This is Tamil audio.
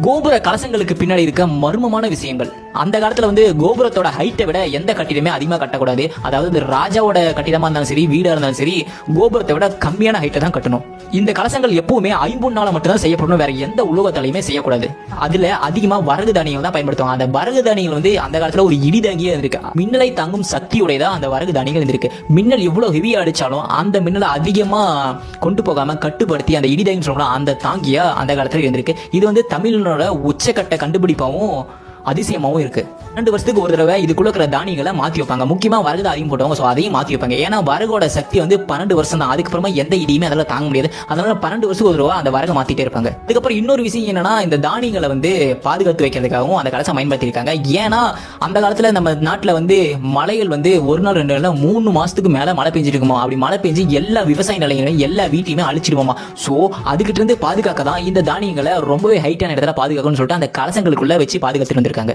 கோபுர கலசங்களுக்கு பின்னாடி இருக்க மர்மமான விஷயங்கள். அந்த காலத்துல வந்து கோபுரத்தோட ஹைட்டை விட எந்த கட்டிடமே அதிகமா கட்டக்கூடாது. அதாவது இந்த ராஜாவோட கட்டிடமா இருந்தாலும் சரி வீடா இருந்தாலும் சரி கோபுரத்தை விட கம்மியான ஹைட்டை தான் கட்டணும். இந்த கலசங்கள் எப்பவுமே ஐம்பொன்னால மட்டும்தான் செய்யப்படணும் வேற எந்த உலோகத்தாலையுமே செய்யக்கூடாது. அதுல அதிகமா வரகு தானியங்கள் தான் பயன்படுத்துவாங்க. அந்த வரகு தானியங்கள் வந்து அந்த காலத்துல ஒரு இடிதாங்கியே இருந்திருக்கு. மின்னலை தாங்கும் சக்தியுடையதா அந்த வரகு தானியங்கள் இருந்திருக்கு. மின்னல் எவ்வளவு ஹெவியா அடிச்சாலும் அந்த மின்னலை அதிகமா கொண்டு போகாம கட்டுப்படுத்தி அந்த இடிதாங்கி சொல்லலாம் அந்த தாங்கியா அந்த காலத்துல இருந்திருக்கு. இது வந்து தமிழனோட உச்சக்கட்ட கண்டுபிடிப்பாகவும் அதிசயமாவும் இருக்கு. ரெண்டு வருஷத்துக்கு ஒரு தடவை இதுக்குள்ள இருக்கிற தானியங்களை மாத்தி வைப்பாங்க. முக்கியமா வரகு அதிகம் போட்டவங்க ஸோ அதையும் மாத்தி வைப்பாங்க. ஏன்னா வரகோட சக்தி வந்து பன்னெண்டு வருஷம் தான். அதுக்கப்புறமா எந்த இடியுமே அதெல்லாம் தாங்க முடியாது. அதனால பன்னெண்டு வருஷத்துக்கு ஒரு தடவை அந்த வரகை மாத்திட்டே இருப்பாங்க. அதுக்கப்புறம் இன்னொரு விஷயம் என்னன்னா இந்த தானியங்களை வந்து பாதுகாத்து வைக்கிறதுக்காகவும் அந்த கலசம் பயன்படுத்தியிருக்காங்க. ஏன்னா அந்த காலத்துல நம்ம நாட்டுல வந்து மழைகள் வந்து ஒரு நாள் ரெண்டு நாள் மூணு மாசத்துக்கு மேல மழை பெஞ்சிட்டு இருக்குமா அப்படி மழை பெஞ்சு எல்லா விவசாய நிலையங்களையும் எல்லா வீட்டையுமே அழிச்சிடுவோமா? ஸோ அதுக்கிட்ட இருந்து பாதுகாக்க தான் இந்த தானியங்களை ரொம்பவே ஹைட்டான இடத்துல பாதுகாக்கணும்னு சொல்லிட்டு அந்த கலசங்களுக்குள்ள வச்சு பாதுகாத்துட்டு வந்திருக்காங்க. 干个